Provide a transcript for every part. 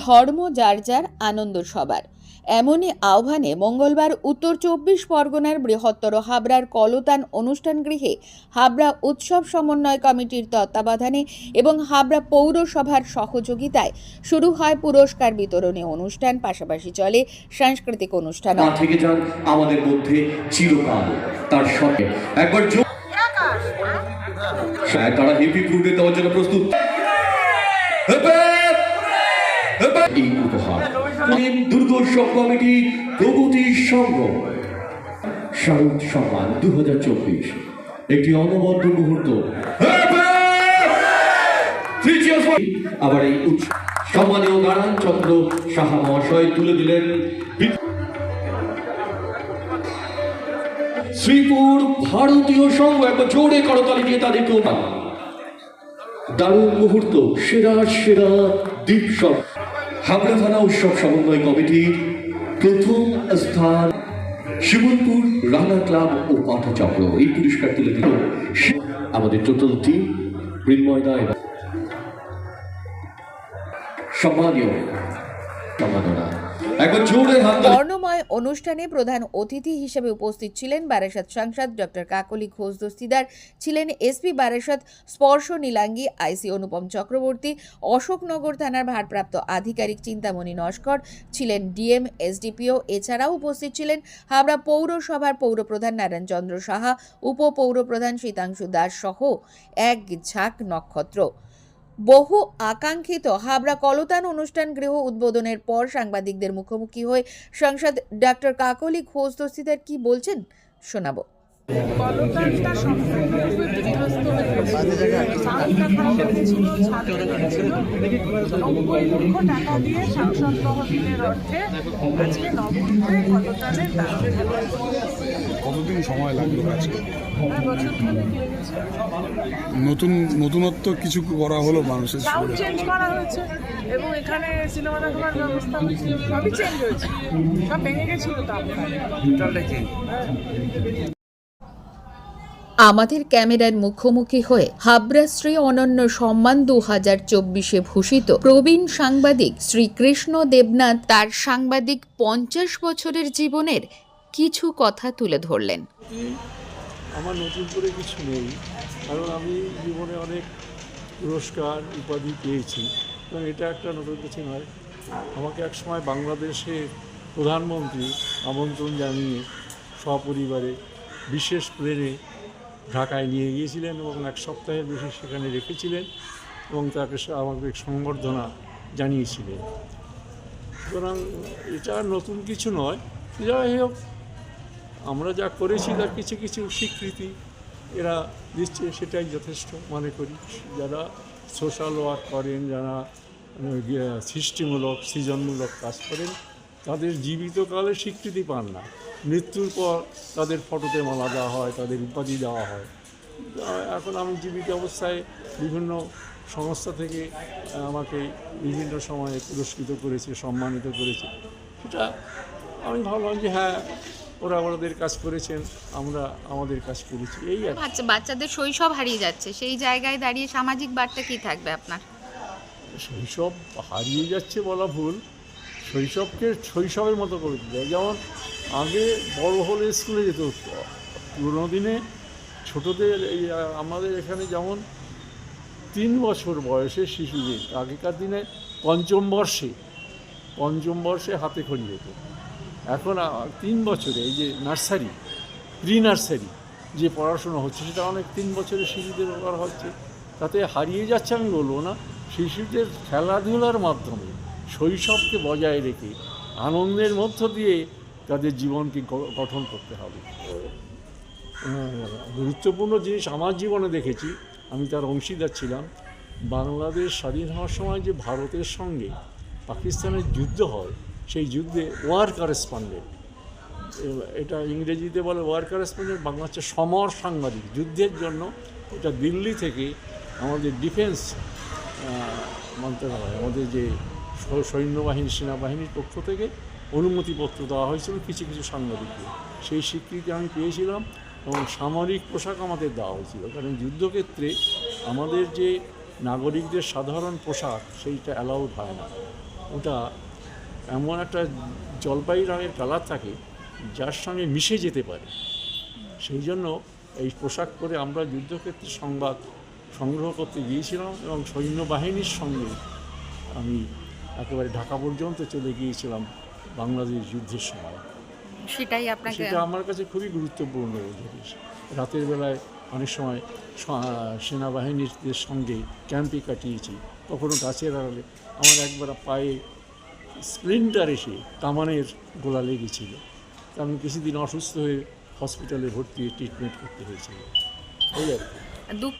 ধর্ম যার যার আনন্দ সবার। এমনই আহ্বানে মঙ্গলবার উত্তর চব্বিশ পরগনার বৃহত্তর হাবড়ার কলতান অনুষ্ঠান গৃহে হাবড়া উৎসব সমন্বয় কমিটির তত্ত্বাবধানে এবং হাবড়া পৌরসভার সহযোগিতায় শুরু হয় পুরস্কার বিতরণী অনুষ্ঠান পাশাপাশি চলে সাংস্কৃতিক অনুষ্ঠান। থেকে যান আমাদের মধ্যে চিরকাল তার সঙ্গে। একবার হ্যাঁ, তারা হেভি ফুডে দেওয়ার জন্য প্রস্তুত হেপে! হেপে! এই উপহার আলিম দুর্গোৎসব কমিটি প্রগতি সংঘ শারদ সম্মান দু একটি অনবদ্য মুহূর্ত। আবার এই সম্মানীয় নারায়ণ চন্দ্র সাহা মহাশয় তুলে দিলেন। শ্রীপুর ভারতীয় সংঘ একবার জোরে করতালি দিয়ে তাদেরকে দারুণ মুহূর্ত, সেরা সেরা দ্বীপ সব হাবড়া থানা উৎসব সমন্বয় কমিটির প্রথম স্থান শিবনপুর রানা ক্লাব ও পাঠচক্র। এই পুরস্কার তুলে দিল আমাদের টোটাল টিম মৃন্ময়দা এবং সম্মানীয়, সম্মাননা। একবার জোরে হাত বর্ণময় অনুষ্ঠানে প্রধান অতিথি হিসেবে উপস্থিত ছিলেন বারাসাত সাংসদ ডক্টর কাকলি ঘোষ দস্তিদার, ছিলেন এসপি বারাসাত স্পর্শ নীলাঙ্গি আইসি অনুপম চক্রবর্তী, অশোকনগর থানার ভারপ্রাপ্ত আধিকারিক চিন্তামণি নস্কর, ছিলেন ডিএম, এসডিপিও, এছাড়াও উপস্থিত ছিলেন হাবড়া পৌরসভার পৌরপ্রধান নারায়ণ চন্দ্র সাহা উপপৌরপ্রধান শীতাংশু দাস সহ এক ঝাঁক নক্ষত্র। বহু আকাঙ্ক্ষিত হাবড়া কলতান অনুষ্ঠান গৃহ উদ্বোধনের পর সাংবাদিকদের মুখোমুখি হয়ে সাংসদ ডাক্তার কাকলি ঘোষ দস্তিদার কি বলছেন শোনাবো। কলকাতা সম্পূর্ণরূপে বিধ্বস্ত হয়ে গেছে। খারাপ হয়েছিল ছাদ লেগেছিল নব্বই লক্ষ টাকা দিয়ে সাংসদ তহবিলের অর্থে আজকে নবমীতে কলকাতানের দাঁড়িয়ে কতদিন সময় লাগল কাজ করতে? বছর খানেক লেগেছে নতুন নতুনত্ব কিছু করা হলো মানুষের সাউন্ড চেঞ্জ করা হয়েছে এবং এখানে সিনেমা দেখার ব্যবস্থা সবই চেঞ্জ হয়েছে। সব ভেঙে গেছিল তো আমাদের ক্যামেরার মুখোমুখি হয়ে হাবড়াশ্রী অনন্য সম্মান দু হাজার চব্বিশে ভূষিত প্রবীণ সাংবাদিক শ্রীকৃষ্ণ দেবনাথ তার সাংবাদিক পঞ্চাশ বছরের জীবনের কিছু কথা তুলে ধরলেন। আমার নতুন করে কিছু নেই, কারণ আমি জীবনে অনেক পুরস্কার উপাধি পেয়েছি। এবং এটা একটা নতুন কিছু নয়। আমাকে এক সময় বাংলাদেশে প্রধানমন্ত্রী আমন্ত্রণ জানিয়ে সপরিবারে বিশেষ প্লেনে ঢাকায় নিয়ে গিয়েছিলেন এবং এক সপ্তাহের বেশি সেখানে রেখেছিলেন এবং তাকে সে আমাকে সংবর্ধনা জানিয়েছিলেন। সুতরাং এটা নতুন কিছু নয়। যাই হোক, আমরা যা করেছি তার কিছু কিছু স্বীকৃতি এরা দিচ্ছে, সেটাই যথেষ্ট মনে করি। যারা সোশ্যাল ওয়ার্ক করেন, যারা সৃষ্টিমূলক, সৃজনমূলক কাজ করেন তাদের জীবিতকালে স্বীকৃতি পান না। মৃত্যুর পর তাদের ফটোতে মালা দেওয়া হয় তাদের উপাধি দেওয়া হয়। এখন আমি জীবিত অবস্থায় বিভিন্ন সংস্থা থেকে আমাকে বিভিন্ন সময়ে পুরস্কৃত করেছে সম্মানিত করেছে। সেটা আমি ভাবলাম যে হ্যাঁ ওরা ওদের কাজ করেছেন আমরা আমাদের কাজ করেছি এই। বাচ্চা বাচ্চাদের শৈশব হারিয়ে যাচ্ছে সেই জায়গায় দাঁড়িয়ে সামাজিক বার্তা কি থাকবে আপনার? শৈশব হারিয়ে যাচ্ছে বলা ভুল শৈশবকে শৈশবের মতো করে দিতে। যেমন আগে বড় হলে স্কুলে যেতে হতো। পুরোনো দিনে ছোটদের এই আমাদের এখানে যেমন তিন বছর বয়সে শিশুদের আগেকার দিনে পঞ্চম বর্ষে পঞ্চম বর্ষে হাতে খড়ি যেত এখন তিন বছরে এই যে নার্সারি প্রি নার্সারি যে পড়াশোনা হচ্ছে, সেটা অনেক তিন বছরের শিশুদের করা হচ্ছে। তাতে হারিয়ে যাচ্ছে আমি বলব না, শিশুদের খেলাধুলার মাধ্যমে শৈশবকে বজায় রেখে আনন্দের মধ্য দিয়ে তাদের জীবনকে গঠন করতে হবে। গুরুত্বপূর্ণ জিনিস আমার জীবনে দেখেছি, আমি তার অংশীদার ছিলাম। বাংলাদেশ স্বাধীন হওয়ার সময় যে ভারতের সঙ্গে পাকিস্তানের যুদ্ধ হয়, সেই যুদ্ধে ওয়ার কারেসপন্ডেন্ট। এটা ইংরেজিতে বলে ওয়ার কারেসপন্ডেন্ট, বাংলা হচ্ছে সমর সাংবাদিক। যুদ্ধের জন্য এটা দিল্লি থেকে আমাদের ডিফেন্স মন্ত্রণালয়, আমাদের যে সৈন্যবাহিনী, সেনাবাহিনীর পক্ষ থেকে অনুমতিপত্র দেওয়া হয়েছিল, কিছু কিছু সাংবাদিককে সেই স্বীকৃতি আমি পেয়েছিলাম এবং সামরিক পোশাক আমাদের দেওয়া হয়েছিল। কারণ যুদ্ধক্ষেত্রে আমাদের যে নাগরিকদের সাধারণ পোশাক, সেইটা অ্যালাউড হয় না। ওটা এমন একটা জলপাই রঙের কালার থাকে, যার সঙ্গে মিশে যেতে পারে। সেই জন্য এই পোশাক পরে আমরা যুদ্ধক্ষেত্রে সংবাদ সংগ্রহ করতে গিয়েছিলাম এবং সৈন্যবাহিনীর সঙ্গে আমি একেবারে ঢাকা পর্যন্ত চলে গিয়েছিলাম বাংলাদেশ যুদ্ধের সময়। সেটাই আপনাকে সেটা আমার কাছে খুবই গুরুত্বপূর্ণ জিনিস। রাতের বেলায় অনেক সময় সেনাবাহিনীদের সঙ্গে ক্যাম্পে কাটিয়েছি। কখনো গাছের আড়ালে আমার একবার পায়ে স্প্লিন্টার এসে কামানের গোলা লেগেছিল। আমি কিছুদিন অসুস্থ হয়ে হসপিটালে ভর্তি হয়ে ট্রিটমেন্ট করতে হয়েছিল। এই আর কি। দুঃখ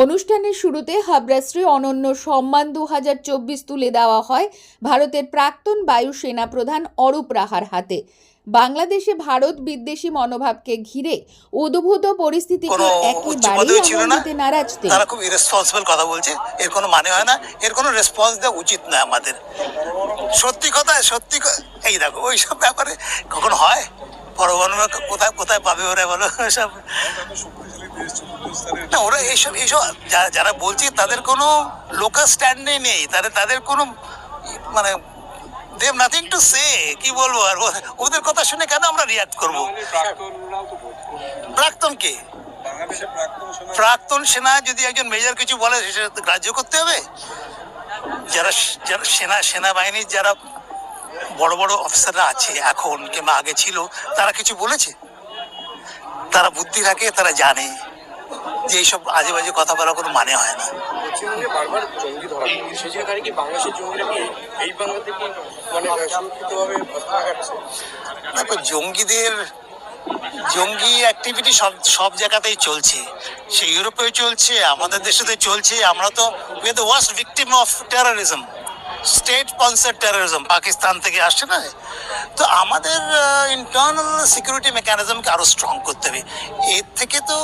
অনুষ্ঠানের শুরুতে হাবরাশ্রী অনন্য সম্মান দু হাজার চব্বিশ তুলে দেওয়া হয় ভারতের প্রাক্তন বায়ু সেনা প্রধান অরূপ রাহার হাতে। বাংলাদেশে ভারত বিদ্বেষী মনোভাবকে ঘিরে উদ্ভূত পরিস্থিতিকে একেবারেই না। দিতে নারাজ তিনি। তারা খুব ইরেসপন্সিবল কথা বলছে। এর কোনো মানে হয় না। এর কোনো রেসপন্স দেওয়া উচিত নয় আমাদের। সত্যি কথা সত্যি এই দেখো ওই সব ব্যাপারে কখন হয়? পরমাণু কোথায় কোথায় পাবে ওরা বলো? সব না, ওরা এইসব এইসব যারা বলছে তাদের কোনো লোকাল স্ট্যান্ডে নেই। তাদের তাদের কোনো মানে দে নাথিং টু সে কি বলব আর? ওদের কথা শুনে কেন আমরা রিয়াক্ট করব? প্রাক্তন কে? প্রাক্তন সেনা যদি একজন মেজর কিছু বলে, সেটা গ্রাহ্য করতে হবে? যারা যারা সেনা সেনাবাহিনীর যারা বড় বড় অফিসাররা আছে এখন কিংবা আগে ছিল, তারা কিছু বলেছে? তারা বুদ্ধি রাখে তারা জানে যে এইসব আজে বাজে কথা বলার কোনো মানে হয় না। মানে দেখো জঙ্গিদের জঙ্গি অ্যাক্টিভিটি সব সব জায়গাতেই চলছে। সে ইউরোপেও চলছে আমাদের দেশেতে চলছে। আমরা তো we are the worst victim of terrorism state sponsor terrorism Pakistan থেকে আসছে না? তো আমাদের ইন্টারনাল সিকিউরিটি মেকানিজমকে আরও স্ট্রং করতে হবে। এর থেকে তো